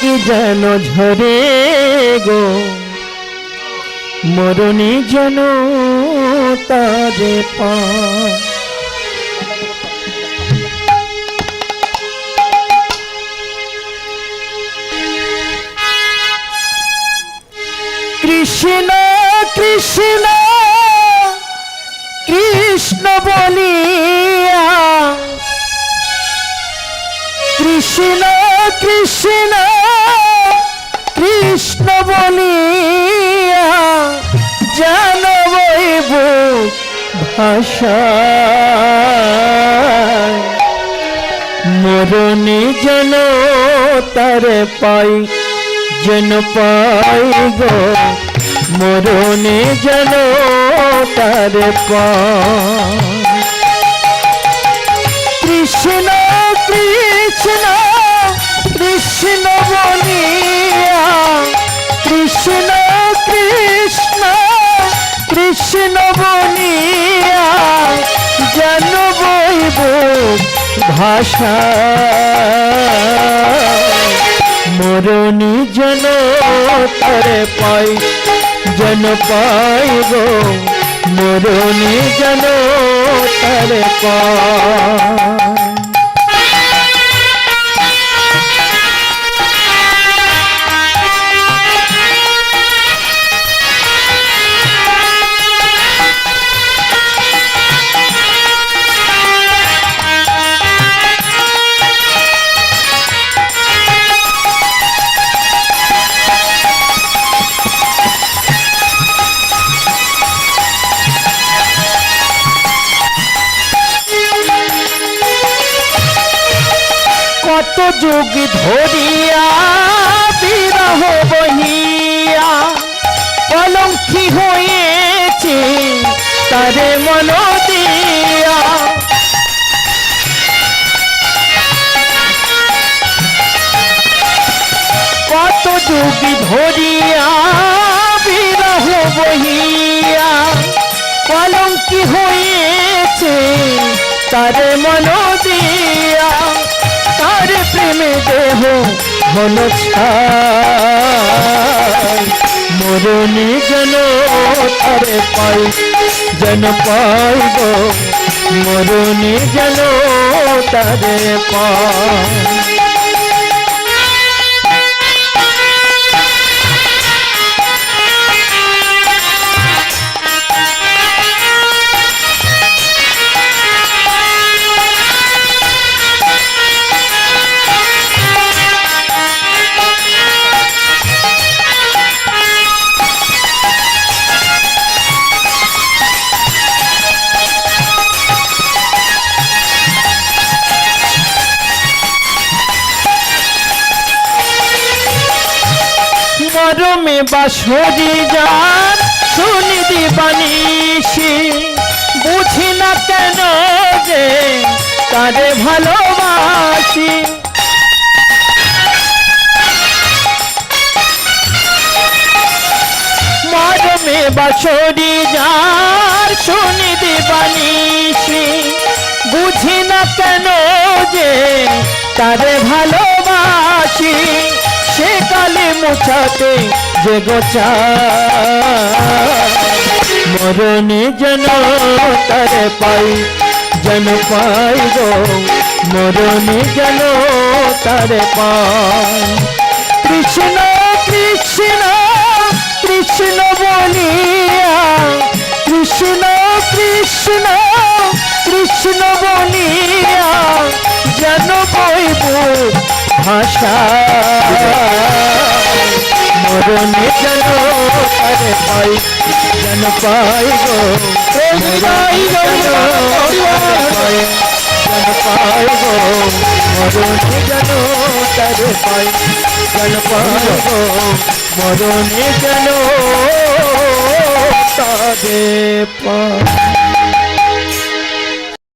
কি যেন ঝরে গো। মরণে যেন তারে পা। কৃষ্ণ কৃষ্ণ ভাষা মরণে যেন তারে পাই, যেন পাই গো। মরণে যেন তারে পাই। কৃষ্ণ কৃষ্ণ কৃষ্ণ ভাষা। মরণি যেন তরে পাই যেন পাইব মরণি যেন তরে পাই। কত যুগ ধরিয়া বিরহ বহিয়া কলঙ্কি হয়েছে তারে মন দিয়া। কত যুগ ধরিয়া বিরহ বহিয়া কলঙ্কি হয়েছে তারে মন দিয়া। প্রেমে দেহ হল মরণে যেন তারে পাই যেন পাইব মরণি যেন তারে পাই। মরমে বাসরি যান, শুনি দিবানিসি বুঝি না কেন যে তারে ভালোবাসি। মরমে বাসরি যার শুনি দিবানিসি বুঝি না কেন যে তারে ভালোবাসি। কালে মোছাতে যে গোচা মরণে যেন তারে পাই, যেন পাই গো। মরণে যেন তারে পাই। কৃষ্ণ কৃষ্ণ কৃষ্ণ বলিয়া। কৃষ্ণ কৃষ্ণ কৃষ্ণ বলিয়া। যেন বইব ভাষা। মরণে যেন তারে পাই যেন পাই গো মরণে যেন তারে পাই যেন পাই গো মরণে যেন তারে পাই যেন পাই গো মরণে যেন তারে পাই।